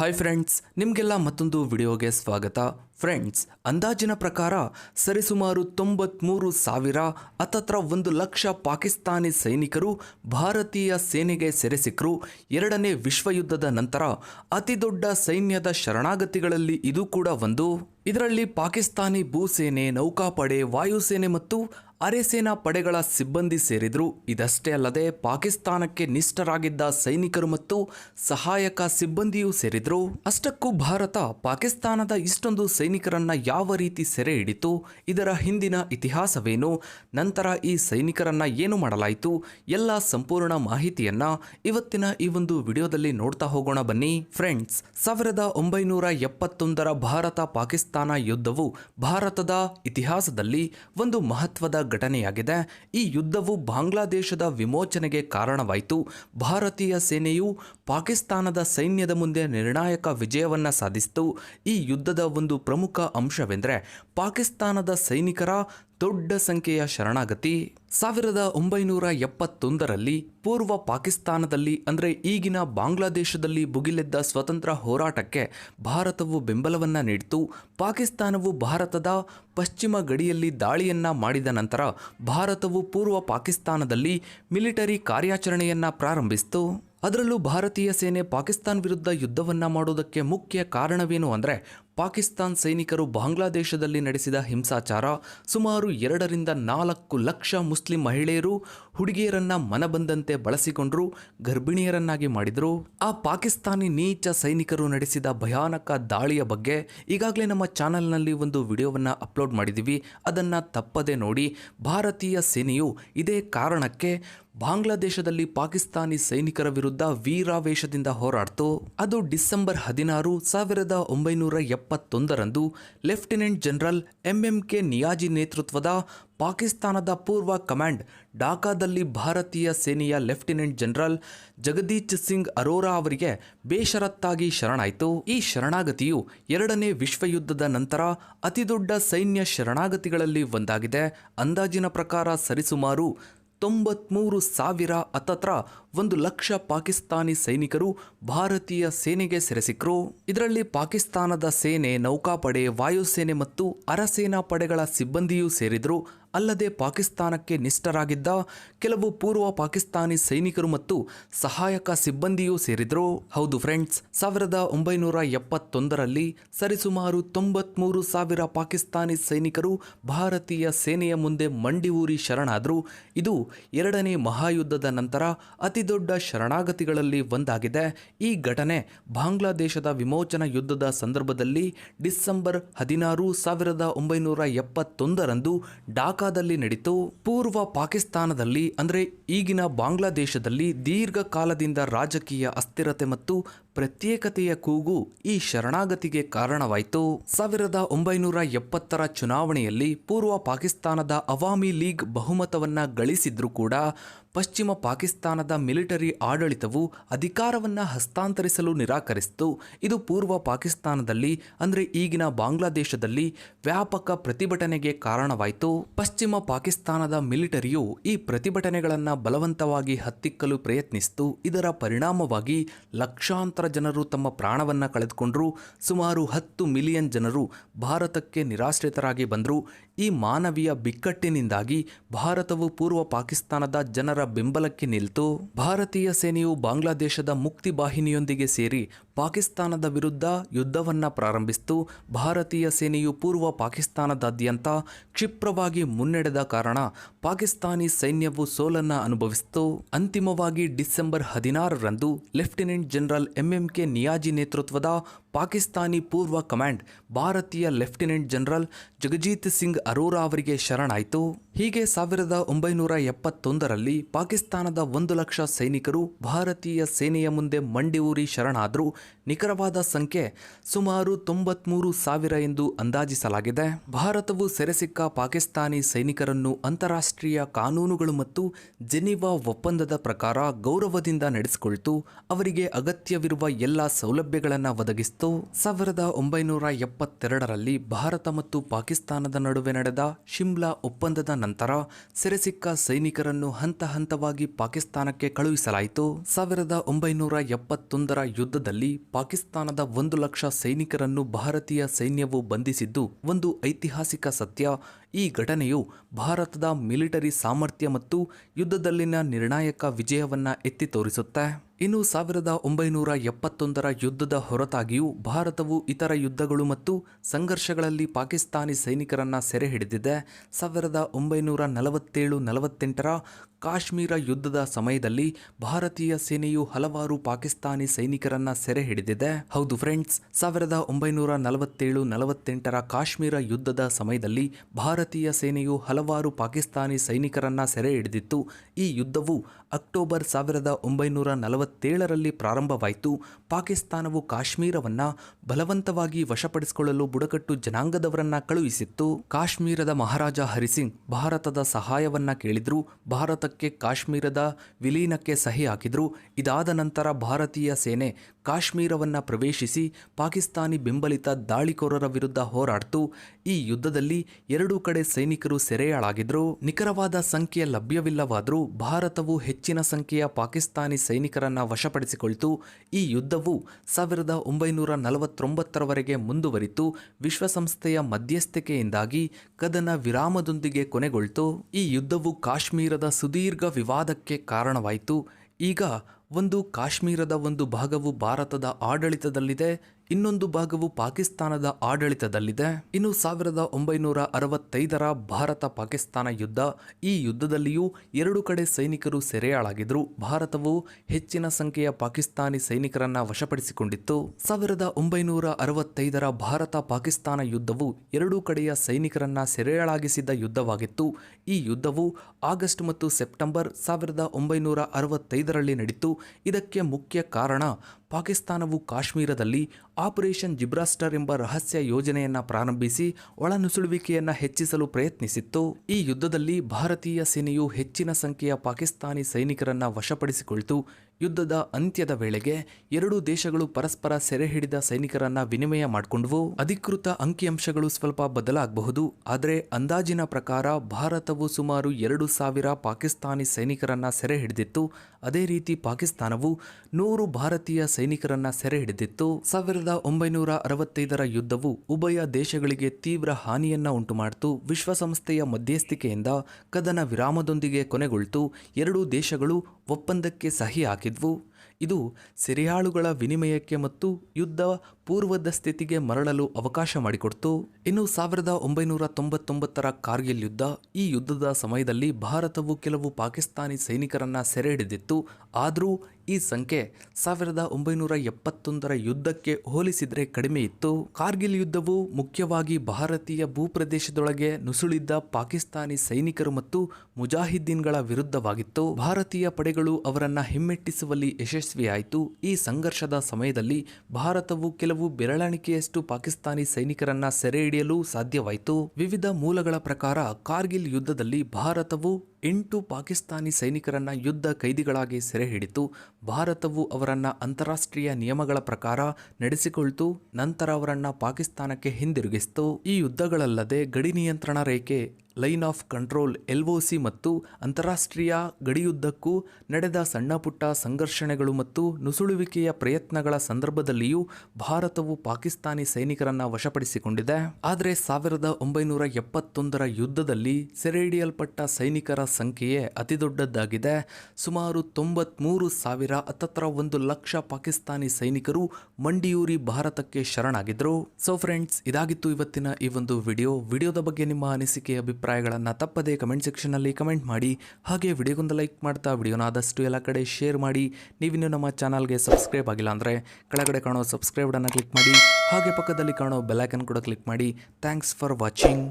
Hi friends ನಿಮಗೆಲ್ಲ ಮತ್ತೊಂದು ವಿಡಿಯೋಗೆ ಸ್ವಾಗತ. ಫ್ರೆಂಡ್ಸ್ ಅಂದಾಜಿನ ಪ್ರಕಾರ ಸರಿಸುಮಾರು ತೊಂಬತ್ತ್ಮೂರು ಸಾವಿರ, ಹತ್ತತ್ರ ಒಂದು ಲಕ್ಷ ಪಾಕಿಸ್ತಾನಿ ಸೈನಿಕರು ಭಾರತೀಯ ಸೇನೆಗೆ ಸೆರೆಸಿಕ್ಕರು ಎರಡನೇ ವಿಶ್ವಯುದ್ಧದ ನಂತರ ಅತಿದೊಡ್ಡ ಸೈನ್ಯದ ಶರಣಾಗತಿಗಳಲ್ಲಿ ಇದು ಕೂಡ ಒಂದು. ಇದರಲ್ಲಿ ಪಾಕಿಸ್ತಾನಿ ಭೂಸೇನೆ, ನೌಕಾಪಡೆ, ವಾಯುಸೇನೆ ಮತ್ತು ಅರೆಸೇನಾ ಪಡೆಗಳ ಸಿಬ್ಬಂದಿ ಸೇರಿದ್ರು ಇದಷ್ಟೇ ಅಲ್ಲದೆ ಪಾಕಿಸ್ತಾನಕ್ಕೆ ನಿಷ್ಠರಾಗಿದ್ದ ಸೈನಿಕರು ಮತ್ತು ಸಹಾಯಕ ಸಿಬ್ಬಂದಿಯೂ ಸೇರಿದ್ರು ಅಷ್ಟಕ್ಕೂ ಭಾರತ ಪಾಕಿಸ್ತಾನದ ಇಷ್ಟೊಂದು ಸೈನಿಕರನ್ನ ಯಾವ ರೀತಿ ಸೆರೆ ಹಿಡಿತು, ಇದರ ಹಿಂದಿನ ಇತಿಹಾಸವೇನು, ನಂತರ ಈ ಸೈನಿಕರನ್ನ ಏನು ಮಾಡಲಾಯಿತು, ಎಲ್ಲ ಸಂಪೂರ್ಣ ಮಾಹಿತಿಯನ್ನ ಇವತ್ತಿನ ಈ ಒಂದು ವಿಡಿಯೋದಲ್ಲಿ ನೋಡ್ತಾ ಹೋಗೋಣ ಬನ್ನಿ. ಫ್ರೆಂಡ್ಸ್, ಸಾವಿರದ ಒಂಬೈನೂರ ಎಪ್ಪತ್ತೊಂದರ ಭಾರತ ಪಾಕಿಸ್ತಾನ ಯುದ್ಧವು ಭಾರತದ ಇತಿಹಾಸದಲ್ಲಿ ಒಂದು ಮಹತ್ವದ ಘಟನೆಯಾಗಿದೆ. ಈ ಯುದ್ಧವು ಬಾಂಗ್ಲಾದೇಶದ ವಿಮೋಚನೆಗೆ ಕಾರಣವಾಯಿತು. ಭಾರತೀಯ ಸೇನೆಯು ಪಾಕಿಸ್ತಾನದ ಸೈನ್ಯದ ಮುಂದೆ ನಿರ್ಣಾಯಕ ವಿಜಯವನ್ನು ಸಾಧಿಸಿತು. ಈ ಯುದ್ಧದ ಒಂದು ಪ್ರಮುಖ ಅಂಶವೆಂದರೆ ಪಾಕಿಸ್ತಾನದ ಸೈನಿಕರ ದೊಡ್ಡ ಸಂಖ್ಯೆಯ ಶರಣಾಗತಿ ಸಾವಿರದ ಒಂಬೈನೂರ ಎಪ್ಪತ್ತೊಂದರಲ್ಲಿ ಪೂರ್ವ ಪಾಕಿಸ್ತಾನದಲ್ಲಿ, ಅಂದರೆ ಈಗಿನ ಬಾಂಗ್ಲಾದೇಶದಲ್ಲಿ ಭುಗಿಲೆದ್ದ ಸ್ವತಂತ್ರ ಹೋರಾಟಕ್ಕೆ ಭಾರತವು ಬೆಂಬಲವನ್ನ ನೀಡಿತು. ಪಾಕಿಸ್ತಾನವು ಭಾರತದ ಪಶ್ಚಿಮ ಗಡಿಯಲ್ಲಿ ದಾಳಿಯನ್ನ ಮಾಡಿದ ನಂತರ ಭಾರತವು ಪೂರ್ವ ಪಾಕಿಸ್ತಾನದಲ್ಲಿ ಮಿಲಿಟರಿ ಕಾರ್ಯಾಚರಣೆಯನ್ನ ಪ್ರಾರಂಭಿಸಿತು. ಅದರಲ್ಲೂ ಭಾರತೀಯ ಸೇನೆ ಪಾಕಿಸ್ತಾನ್ ವಿರುದ್ಧ ಯುದ್ಧವನ್ನ ಮಾಡೋದಕ್ಕೆ ಮುಖ್ಯ ಕಾರಣವೇನು ಅಂದರೆ ಪಾಕಿಸ್ತಾನ್ ಸೈನಿಕರು ಬಾಂಗ್ಲಾದೇಶದಲ್ಲಿ ನಡೆಸಿದ ಹಿಂಸಾಚಾರ ಸುಮಾರು ಎರಡರಿಂದ ನಾಲ್ಕು ಲಕ್ಷ ಮುಸ್ಲಿಂ ಮಹಿಳೆಯರು ಹುಡುಗಿಯರನ್ನ ಮನಬಂದಂತೆ ಬಳಸಿಕೊಂಡ್ರು, ಗರ್ಭಿಣಿಯರನ್ನಾಗಿ ಮಾಡಿದ್ರು. ಆ ಪಾಕಿಸ್ತಾನಿ ನೀಚ ಸೈನಿಕರು ನಡೆಸಿದ ಭಯಾನಕ ದಾಳಿಯ ಬಗ್ಗೆ ಈಗಾಗಲೇ ನಮ್ಮ ಚಾನೆಲ್ನಲ್ಲಿ ಒಂದು ವಿಡಿಯೋವನ್ನ ಅಪ್ಲೋಡ್ ಮಾಡಿದ್ದೀವಿ ಅದನ್ನ ತಪ್ಪದೆ ನೋಡಿ, ಭಾರತೀಯ ಸೇನೆಯು ಇದೇ ಕಾರಣಕ್ಕೆ ಬಾಂಗ್ಲಾದೇಶದಲ್ಲಿ ಪಾಕಿಸ್ತಾನಿ ಸೈನಿಕರ ವಿರುದ್ಧ ವೀರಾವೇಶದಿಂದ ಹೋರಾಡ್ತು. ಅದು ಡಿಸೆಂಬರ್ ಹದಿನಾರು, ಸಾವಿರದ ಒಂಬೈನೂರ ಎಪ್ಪತ್ತೊಂದರಂದು ಲೆಫ್ಟಿನೆಂಟ್ ಜನರಲ್ ಎಂಎಂಕೆ ನಿಯಾಜಿ ನೇತೃತ್ವದ ಪಾಕಿಸ್ತಾನದ ಪೂರ್ವ ಕಮಾಂಡ್ ಢಾಕಾದಲ್ಲಿ ಭಾರತೀಯ ಸೇನೆಯ ಲೆಫ್ಟಿನೆಂಟ್ ಜನರಲ್ ಜಗದೀಶ್ ಸಿಂಗ್ ಅರೋರಾ ಅವರಿಗೆ ಬೇಷರತ್ತಾಗಿ ಶರಣಾಯಿತು. ಈ ಶರಣಾಗತಿಯು ಎರಡನೇ ವಿಶ್ವಯುದ್ಧದ ನಂತರ ಅತಿದೊಡ್ಡ ಸೈನ್ಯ ಶರಣಾಗತಿಗಳಲ್ಲಿ ಒಂದಾಗಿದೆ. ಅಂದಾಜಿನ ಪ್ರಕಾರ ಸರಿಸುಮಾರು ತೊಂಬತ್ಮೂರು ಸಾವಿರ ಅತತ್ರ ಒಂದು ಲಕ್ಷ ಪಾಕಿಸ್ತಾನಿ ಸೈನಿಕರು ಭಾರತೀಯ ಸೇನೆಗೆ ಸೆರೆಸಿಕ್ರು. ಇದರಲ್ಲಿ ಪಾಕಿಸ್ತಾನದ ಸೇನೆ, ನೌಕಾಪಡೆ, ವಾಯುಸೇನೆ ಮತ್ತು ಅರಸೇನಾ ಪಡೆಗಳ ಸಿಬ್ಬಂದಿಯೂ ಸೇರಿದ್ರು. ಅಲ್ಲದೆ ಪಾಕಿಸ್ತಾನಕ್ಕೆ ನಿಷ್ಠರಾಗಿದ್ದ ಕೆಲವು ಪೂರ್ವ ಪಾಕಿಸ್ತಾನಿ ಸೈನಿಕರು ಮತ್ತು ಸಹಾಯಕ ಸಿಬ್ಬಂದಿಯೂ ಸೇರಿದ್ರು. ಹೌದು ಫ್ರೆಂಡ್ಸ್ ಸಾವಿರದ ಒಂಬೈನೂರ ಎಪ್ಪತ್ತೊಂದರಲ್ಲಿ ಸರಿಸುಮಾರು ತೊಂಬತ್ಮೂರು ಸಾವಿರ ಪಾಕಿಸ್ತಾನಿ ಸೈನಿಕರು ಭಾರತೀಯ ಸೇನೆಯ ಮುಂದೆ ಮಂಡಿ ಊರಿ ಶರಣಾದ್ರು. ಇದು ಎರಡನೇ ಮಹಾಯುದ್ಧದ ನಂತರ ಅತಿದೊಡ್ಡ ಶರಣಾಗತಿಗಳಲ್ಲಿ ಒಂದಾಗಿದೆ. ಈ ಘಟನೆ ಬಾಂಗ್ಲಾದೇಶದ ವಿಮೋಚನಾ ಯುದ್ಧದ ಸಂದರ್ಭದಲ್ಲಿ ಡಿಸೆಂಬರ್ ಹದಿನಾರು ಸಾವಿರದ ಒಂಬೈನೂರ ಎಪ್ಪತ್ತೊಂದರಂದು ಢಾಕಾದಲ್ಲಿ ನಡೀತು. ಪೂರ್ವ ಪಾಕಿಸ್ತಾನದಲ್ಲಿ, ಅಂದರೆ ಈಗಿನ ಬಾಂಗ್ಲಾದೇಶದಲ್ಲಿ ದೀರ್ಘಕಾಲದಿಂದ ರಾಜಕೀಯ ಅಸ್ಥಿರತೆ ಮತ್ತು ಪ್ರತ್ಯೇಕತೆಯ ಕೂಗು ಈ ಶರಣಾಗತಿಗೆ ಕಾರಣವಾಯಿತು. ಸಾವಿರದ ಒಂಬೈನೂರ ಎಪ್ಪತ್ತರ ಚುನಾವಣೆಯಲ್ಲಿ ಪೂರ್ವ ಪಾಕಿಸ್ತಾನದ ಅವಾಮಿ ಲೀಗ್ ಬಹುಮತವನ್ನ ಗಳಿಸಿದ್ರೂ ಕೂಡ ಪಶ್ಚಿಮ ಪಾಕಿಸ್ತಾನದ ಮಿಲಿಟರಿ ಆಡಳಿತವು ಅಧಿಕಾರವನ್ನ ಹಸ್ತಾಂತರಿಸಲು ನಿರಾಕರಿಸಿತು. ಇದು ಪೂರ್ವ ಪಾಕಿಸ್ತಾನದಲ್ಲಿ, ಅಂದರೆ ಈಗಿನ ಬಾಂಗ್ಲಾದೇಶದಲ್ಲಿ ವ್ಯಾಪಕ ಪ್ರತಿಭಟನೆಗೆ ಕಾರಣವಾಯಿತು. ಪಶ್ಚಿಮ ಪಾಕಿಸ್ತಾನದ ಮಿಲಿಟರಿಯು ಈ ಪ್ರತಿಭಟನೆಗಳನ್ನು ಬಲವಂತವಾಗಿ ಹತ್ತಿಕ್ಕಲು ಪ್ರಯತ್ನಿಸಿತು. ಇದರ ಪರಿಣಾಮವಾಗಿ ಲಕ್ಷಾಂತರ ಜನರು ತಮ್ಮ ಪ್ರಾಣವನ್ನು ಕಳೆದುಕೊಂಡ್ರು. ಸುಮಾರು ಹತ್ತು ಮಿಲಿಯನ್ ಜನರು ಭಾರತಕ್ಕೆ ನಿರಾಶ್ರಿತರಾಗಿ ಬಂದರು. ಈ ಮಾನವೀಯ ಬಿಕ್ಕಟ್ಟಿನಿಂದಾಗಿ ಭಾರತವು ಪೂರ್ವ ಪಾಕಿಸ್ತಾನದ ಜನರ ಬೆಂಬಲಕ್ಕೆ ನಿಲ್ತು ಭಾರತೀಯ ಸೇನೆಯು ಬಾಂಗ್ಲಾದೇಶದ ಮುಕ್ತಿ ಬಾಹಿನಿಯೊಂದಿಗೆ ಸೇರಿ ಪಾಕಿಸ್ತಾನದ ವಿರುದ್ಧ ಯುದ್ಧವನ್ನು ಪ್ರಾರಂಭಿಸಿತು. ಭಾರತೀಯ ಸೇನೆಯು ಪೂರ್ವ ಪಾಕಿಸ್ತಾನದಾದ್ಯಂತ ಕ್ಷಿಪ್ರವಾಗಿ ಮುನ್ನಡೆದ ಕಾರಣ ಪಾಕಿಸ್ತಾನಿ ಸೈನ್ಯವು ಸೋಲನ್ನು ಅನುಭವಿಸಿತು. ಅಂತಿಮವಾಗಿ ಡಿಸೆಂಬರ್ ಹದಿನಾರರಂದು ಲೆಫ್ಟಿನೆಂಟ್ ಜನರಲ್ ಎಂಎಂಕೆ ನಿಯಾಜಿ ನೇತೃತ್ವದ ಪಾಕಿಸ್ತಾನಿ ಪೂರ್ವ ಕಮಾಂಡ್ ಭಾರತೀಯ ಲೆಫ್ಟಿನೆಂಟ್ ಜನರಲ್ ಜಗಜೀತ್ ಸಿಂಗ್ ಅರೋರಾ ಅವರಿಗೆ ಶರಣಾಯಿತು. ಹೀಗೆ ಸಾವಿರದ ಒಂಬೈನೂರ ಎಪ್ಪತ್ತೊಂದರಲ್ಲಿ ಪಾಕಿಸ್ತಾನದ ಒಂದು ಲಕ್ಷ ಸೈನಿಕರು ಭಾರತೀಯ ಸೇನೆಯ ಮುಂದೆ ಮಂಡಿ ಊರಿ ಶರಣಾದರು. ನಿಖರವಾದ ಸಂಖ್ಯೆ ಸುಮಾರು ತೊಂಬತ್ಮೂರು ಸಾವಿರ ಎಂದು ಅಂದಾಜಿಸಲಾಗಿದೆ. ಭಾರತವು ಸೆರೆಸಿಕ್ಕ ಪಾಕಿಸ್ತಾನಿ ಸೈನಿಕರನ್ನು ಅಂತಾರಾಷ್ಟ್ರೀಯ ಕಾನೂನುಗಳು ಮತ್ತು ಜೆನಿವಾ ಒಪ್ಪಂದದ ಪ್ರಕಾರ ಗೌರವದಿಂದ ನಡೆಸಿಕೊಳ್ತು. ಅವರಿಗೆ ಅಗತ್ಯವಿರುವ ಎಲ್ಲ ಸೌಲಭ್ಯಗಳನ್ನು ಒದಗಿಸಿತು. ಸಾವಿರದ ಒಂಬೈನೂರ ಎಪ್ಪತ್ತೆರಡರಲ್ಲಿ ಭಾರತ ಮತ್ತು ಪಾಕಿಸ್ತಾನದ ನಡುವೆ ನಡೆದ ಶಿಮ್ಲಾ ಒಪ್ಪಂದದ ನಂತರ ಸೆರೆಸಿಕ್ಕ ಸೈನಿಕರನ್ನು ಹಂತ ಹಂತವಾಗಿ ಪಾಕಿಸ್ತಾನಕ್ಕೆ ಕಳುಹಿಸಲಾಯಿತು. ಸಾವಿರದ ಒಂಬೈನೂರ ಎಪ್ಪತ್ತೊಂದರ ಯುದ್ಧದಲ್ಲಿ ಪಾಕಿಸ್ತಾನದ ಒಂದು ಲಕ್ಷ ಸೈನಿಕರನ್ನು ಭಾರತೀಯ ಸೈನ್ಯವು ಬಂಧಿಸಿದ್ದು, ಒಂದು ಐತಿಹಾಸಿಕ ಸತ್ಯ. ಈ ಘಟನೆಯು ಭಾರತದ ಮಿಲಿಟರಿ ಸಾಮರ್ಥ್ಯ ಮತ್ತು ಯುದ್ಧದಲ್ಲಿನ ನಿರ್ಣಾಯಕ ವಿಜಯವನ್ನ ಎತ್ತಿ ತೋರಿಸುತ್ತೆ. ಇನ್ನು ಸಾವಿರದ ಒಂಬೈನೂರ ಎಪ್ಪತ್ತೊಂದರ ಯುದ್ಧದ ಹೊರತಾಗಿಯೂ ಭಾರತವು ಇತರ ಯುದ್ಧಗಳು ಮತ್ತು ಸಂಘರ್ಷಗಳಲ್ಲಿ ಪಾಕಿಸ್ತಾನಿ ಸೈನಿಕರನ್ನ ಸೆರೆ ಹಿಡಿದಿದೆ. ಸಾವಿರದ ಒಂಬೈನೂರ ನಲವತ್ತೇಳು ನಲವತ್ತೆಂಟರ ಕಾಶ್ಮೀರ ಯುದ್ಧದ ಸಮಯದಲ್ಲಿ ಭಾರತೀಯ ಸೇನೆಯು ಹಲವಾರು ಪಾಕಿಸ್ತಾನಿ ಸೈನಿಕರನ್ನ ಸೆರೆ ಹಿಡಿದಿದೆ. ಹೌದು ಫ್ರೆಂಡ್ಸ್ ಸಾವಿರದ ಒಂಬೈನೂರ ನಲವತ್ತೇಳು ನಲವತ್ತೆಂಟರ ಕಾಶ್ಮೀರ ಯುದ್ಧದ ಸಮಯದಲ್ಲಿ ಭಾರತೀಯ ಸೇನೆಯು ಹಲವಾರು ಪಾಕಿಸ್ತಾನಿ ಸೈನಿಕರನ್ನ ಸೆರೆ ಹಿಡಿದಿತ್ತು. ಈ ಯುದ್ಧವು ಅಕ್ಟೋಬರ್ ಸಾವಿರದ ಒಂಬೈನೂರ ನಲವತ್ತೇಳರಲ್ಲಿ ಪ್ರಾರಂಭವಾಯಿತು. ಪಾಕಿಸ್ತಾನವು ಕಾಶ್ಮೀರವನ್ನ ಬಲವಂತವಾಗಿ ವಶಪಡಿಸಿಕೊಳ್ಳಲು ಬುಡಕಟ್ಟು ಜನಾಂಗದವರನ್ನ ಕಳುಹಿಸಿತ್ತು. ಕಾಶ್ಮೀರದ ಮಹಾರಾಜ ಹರಿಸಿಂಗ್ ಭಾರತದ ಸಹಾಯವನ್ನ ಕೇಳಿದ್ರು. ಭಾರತಕ್ಕೆ ಕಾಶ್ಮೀರದ ವಿಲೀನಕ್ಕೆ ಸಹಿ ಹಾಕಿದ್ರು. ಇದಾದ ನಂತರ ಭಾರತೀಯ ಸೇನೆ ಕಾಶ್ಮೀರವನ್ನ ಪ್ರವೇಶಿಸಿ ಪಾಕಿಸ್ತಾನಿ ಬೆಂಬಲಿತ ದಾಳಿಕೋರರ ವಿರುದ್ಧ ಹೋರಾಡ್ತು. ಈ ಯುದ್ಧದಲ್ಲಿ ಎರಡೂ ಕಡೆ ಸೈನಿಕರು ಸೆರೆಯಾಳಾಗಿದ್ರು. ನಿಖರವಾದ ಸಂಖ್ಯೆ ಲಭ್ಯವಿಲ್ಲವಾದರೂ ಭಾರತವು ಹೆಚ್ಚಿನ ಸಂಖ್ಯೆಯ ಪಾಕಿಸ್ತಾನಿ ಸೈನಿಕರನ್ನ ವಶಪಡಿಸಿಕೊಳ್ತು. ಈ ಯುದ್ಧವು ಸಾವಿರದ ಒಂಬೈನೂರ ನಲವತ್ತೊಂಬತ್ತರವರೆಗೆ ಮುಂದುವರಿತು. ವಿಶ್ವಸಂಸ್ಥೆಯ ಮಧ್ಯಸ್ಥಿಕೆಯಿಂದಾಗಿ ಕದನ ವಿರಾಮದೊಂದಿಗೆ ಕೊನೆಗೊಳ್ತು. ಈ ಯುದ್ಧವು ಕಾಶ್ಮೀರದ ಸುದೀರ್ಘ ವಿವಾದಕ್ಕೆ ಕಾರಣವಾಯಿತು. ಈಗ ಒಂದು ಕಾಶ್ಮೀರದ ಒಂದು ಭಾಗವು ಭಾರತದ ಆಡಳಿತದಲ್ಲಿದೆ, ಇನ್ನೊಂದು ಭಾಗವು ಪಾಕಿಸ್ತಾನದ ಆಡಳಿತದಲ್ಲಿದೆ. ಇನ್ನು ಸಾವಿರದ ಒಂಬೈನೂರ ಅರವತ್ತೈದರ ಭಾರತ ಪಾಕಿಸ್ತಾನ ಯುದ್ಧ, ಈ ಯುದ್ಧದಲ್ಲಿಯೂ ಎರಡು ಕಡೆ ಸೈನಿಕರು ಸೆರೆಯಾಳಾಗಿದ್ರು ಭಾರತವು ಹೆಚ್ಚಿನ ಸಂಖ್ಯೆಯ ಪಾಕಿಸ್ತಾನಿ ಸೈನಿಕರನ್ನ ವಶಪಡಿಸಿಕೊಂಡಿತ್ತು. ಸಾವಿರದ ಒಂಬೈನೂರ ಅರವತ್ತೈದರ ಭಾರತ ಪಾಕಿಸ್ತಾನ ಯುದ್ಧವು ಎರಡೂ ಕಡೆಯ ಸೈನಿಕರನ್ನ ಸೆರೆಯಾಳಾಗಿಸಿದ ಯುದ್ಧವಾಗಿತ್ತು. ಈ ಯುದ್ಧವು ಆಗಸ್ಟ್ ಮತ್ತು ಸೆಪ್ಟೆಂಬರ್ ಸಾವಿರದ ಒಂಬೈನೂರ ಅರವತ್ತೈದರಲ್ಲಿ ನಡೀತು. ಇದಕ್ಕೆ ಮುಖ್ಯ ಕಾರಣ ಪಾಕಿಸ್ತಾನವು ಕಾಶ್ಮೀರದಲ್ಲಿ ಆಪರೇಷನ್ ಜಿಬ್ರಾಸ್ಟರ್ ಎಂಬ ರಹಸ್ಯ ಯೋಜನೆಯನ್ನು ಪ್ರಾರಂಭಿಸಿ ಒಳನುಸುಳುವಿಕೆಯನ್ನು ಹೆಚ್ಚಿಸಲು ಪ್ರಯತ್ನಿಸಿತ್ತು. ಈ ಯುದ್ಧದಲ್ಲಿ ಭಾರತೀಯ ಸೇನೆಯು ಹೆಚ್ಚಿನ ಸಂಖ್ಯೆಯ ಪಾಕಿಸ್ತಾನಿ ಸೈನಿಕರನ್ನು ವಶಪಡಿಸಿಕೊಳ್ತು. ಯುದ್ಧದ ಅಂತ್ಯದ ವೇಳೆಗೆ ಎರಡೂ ದೇಶಗಳು ಪರಸ್ಪರ ಸೆರೆ ಹಿಡಿದ ಸೈನಿಕರನ್ನ ವಿನಿಮಯ ಮಾಡಿಕೊಂಡವು. ಅಧಿಕೃತ ಅಂಕಿಅಂಶಗಳು ಸ್ವಲ್ಪ ಬದಲಾಗಬಹುದು. ಆದರೆ ಅಂದಾಜಿನ ಪ್ರಕಾರ ಭಾರತವು ಸುಮಾರು ಎರಡು ಸಾವಿರ ಪಾಕಿಸ್ತಾನಿ ಸೈನಿಕರನ್ನ ಸೆರೆ ಹಿಡಿದಿತ್ತು. ಅದೇ ರೀತಿ ಪಾಕಿಸ್ತಾನವು ನೂರು ಭಾರತೀಯ ಸೈನಿಕರನ್ನ ಸೆರೆ ಹಿಡಿದಿತ್ತು. ಸಾವಿರದ ಒಂಬೈನೂರ ಅರವತ್ತೈದರ ಯುದ್ಧವು ಉಭಯ ದೇಶಗಳಿಗೆ ತೀವ್ರ ಹಾನಿಯನ್ನ ಉಂಟುಮಾಡಿತು. ವಿಶ್ವಸಂಸ್ಥೆಯ ಮಧ್ಯಸ್ಥಿಕೆಯಿಂದ ಕದನ ವಿರಾಮದೊಂದಿಗೆ ಕೊನೆಗೊಳ್ತು. ಎರಡೂ ದೇಶಗಳು ಒಪ್ಪಂದಕ್ಕೆ ಸಹಿ ಹಾಕಿದ್ವು. ಇದು ಸೆರೆಯಾಳುಗಳ ವಿನಿಮಯಕ್ಕೆ ಮತ್ತು ಯುದ್ಧ ಪೂರ್ವದ ಸ್ಥಿತಿಗೆ ಮರಳಲು ಅವಕಾಶ ಮಾಡಿಕೊಡ್ತು. ಇನ್ನು ಸಾವಿರದ ಒಂಬೈನೂರ ತೊಂಬತ್ತೊಂಬತ್ತರ ಕಾರ್ಗಿಲ್ ಯುದ್ಧ, ಈ ಯುದ್ಧದ ಸಮಯದಲ್ಲಿ ಭಾರತವು ಕೆಲವು ಪಾಕಿಸ್ತಾನಿ ಸೈನಿಕರನ್ನ ಸೆರೆ ಹಿಡಿದಿತ್ತು. ಆದರೂ ಈ ಸಂಖ್ಯೆ ಸಾವಿರದ ಒಂಬೈನೂರ ಎಪ್ಪತ್ತೊಂದರ ಯುದ್ಧಕ್ಕೆ ಹೋಲಿಸಿದರೆ ಕಡಿಮೆ ಇತ್ತು. ಕಾರ್ಗಿಲ್ ಯುದ್ಧವು ಮುಖ್ಯವಾಗಿ ಭಾರತೀಯ ಭೂಪ್ರದೇಶದೊಳಗೆ ನುಸುಳಿದ್ದ ಪಾಕಿಸ್ತಾನಿ ಸೈನಿಕರು ಮತ್ತು ಮುಜಾಹಿದ್ದೀನ್ಗಳ ವಿರುದ್ಧವಾಗಿತ್ತು. ಭಾರತೀಯ ಪಡೆಗಳು ಅವರನ್ನ ಹಿಮ್ಮೆಟ್ಟಿಸುವಲ್ಲಿ ಯಶಸ್ವಿಯಾಯಿತು. ಈ ಸಂಘರ್ಷದ ಸಮಯದಲ್ಲಿ ಭಾರತವು ಕೆಲವು ಬೆರಳೆಣಿಕೆಯಷ್ಟು ಪಾಕಿಸ್ತಾನಿ ಸೈನಿಕರನ್ನ ಸೆರೆ ಹಿಡಿಯಲು ಸಾಧ್ಯವಾಯಿತು. ವಿವಿಧ ಮೂಲಗಳ ಪ್ರಕಾರ ಕಾರ್ಗಿಲ್ ಯುದ್ಧದಲ್ಲಿ ಭಾರತವು ಎಂಟು ಪಾಕಿಸ್ತಾನಿ ಸೈನಿಕರನ್ನು ಯುದ್ಧ ಕೈದಿಗಳಾಗಿ ಸೆರೆ ಹಿಡಿತು ಭಾರತವು ಅವರನ್ನು ಅಂತಾರಾಷ್ಟ್ರೀಯ ನಿಯಮಗಳ ಪ್ರಕಾರ ನಡೆಸಿಕೊಳ್ತು, ನಂತರ ಅವರನ್ನು ಪಾಕಿಸ್ತಾನಕ್ಕೆ ಹಿಂದಿರುಗಿಸಿತು. ಈ ಯುದ್ಧಗಳಲ್ಲದೆ ಗಡಿ ನಿಯಂತ್ರಣ ರೇಖೆ ಲೈನ್ ಆಫ್ ಕಂಟ್ರೋಲ್ ಎಲ್ಒಸಿ ಮತ್ತು ಅಂತಾರಾಷ್ಟ್ರೀಯ ಗಡಿಯುದ್ದಕ್ಕೂ ನಡೆದ ಸಣ್ಣಪುಟ್ಟ ಸಂಘರ್ಷಣೆಗಳು ಮತ್ತು ನುಸುಳುವಿಕೆಯ ಪ್ರಯತ್ನಗಳ ಸಂದರ್ಭದಲ್ಲಿಯೂ ಭಾರತವು ಪಾಕಿಸ್ತಾನಿ ಸೈನಿಕರನ್ನ ವಶಪಡಿಸಿಕೊಂಡಿದೆ. ಆದರೆ ಸಾವಿರದ ಒಂಬೈನೂರ ಎಪ್ಪತ್ತೊಂದರ ಯುದ್ಧದಲ್ಲಿ ಸೆರೆಹಿಡಿಯಲ್ಪಟ್ಟ ಸೈನಿಕರ ಸಂಖ್ಯೆಯೇ ಅತಿದೊಡ್ಡದ್ದಾಗಿದೆ. ಸುಮಾರು ತೊಂಬತ್ಮೂರು ಸಾವಿರ ಹತ್ತತ್ರ ಒಂದು ಲಕ್ಷ ಪಾಕಿಸ್ತಾನಿ ಸೈನಿಕರು ಮಂಡಿಯೂರಿ ಭಾರತಕ್ಕೆ ಶರಣಾಗಿದ್ದರು ಸೊ ಫ್ರೆಂಡ್ಸ್ ಇದಾಗಿತ್ತು ಇವತ್ತಿನ ಈ ಒಂದು ವಿಡಿಯೋ. ವಿಡಿಯೋದ ಬಗ್ಗೆ ನಿಮ್ಮ ಅನಿಸಿಕೆ ಅಭಿಪ್ರಾಯಗಳನ್ನು ತಪ್ಪದೇ ಕಮೆಂಟ್ ಸೆಕ್ಷನ್ನಲ್ಲಿ ಕಮೆಂಟ್ ಮಾಡಿ, ಹಾಗೆ ವಿಡಿಯೋಗೊಂದು ಲೈಕ್ ಮಾಡ್ತಾ ವಿಡಿಯೋನ ಆದಷ್ಟು ಎಲ್ಲ ಕಡೆ ಶೇರ್ ಮಾಡಿ. ನೀವಿನ್ನು ನಮ್ಮ ಚಾನಲ್ಗೆ ಸಬ್ಸ್ಕ್ರೈಬ್ ಆಗಿಲ್ಲ ಅಂದರೆ ಕೆಳಗಡೆ ಕಾಣೋ ಸಬ್ಸ್ಕ್ರೈಬ್ ಕ್ಲಿಕ್ ಮಾಡಿ, ಹಾಗೆ ಪಕ್ಕದಲ್ಲಿ ಕಾಣೋ ಬೆಲ್ಲೈಕನ್ ಕೂಡ ಕ್ಲಿಕ್ ಮಾಡಿ. Thanks for watching.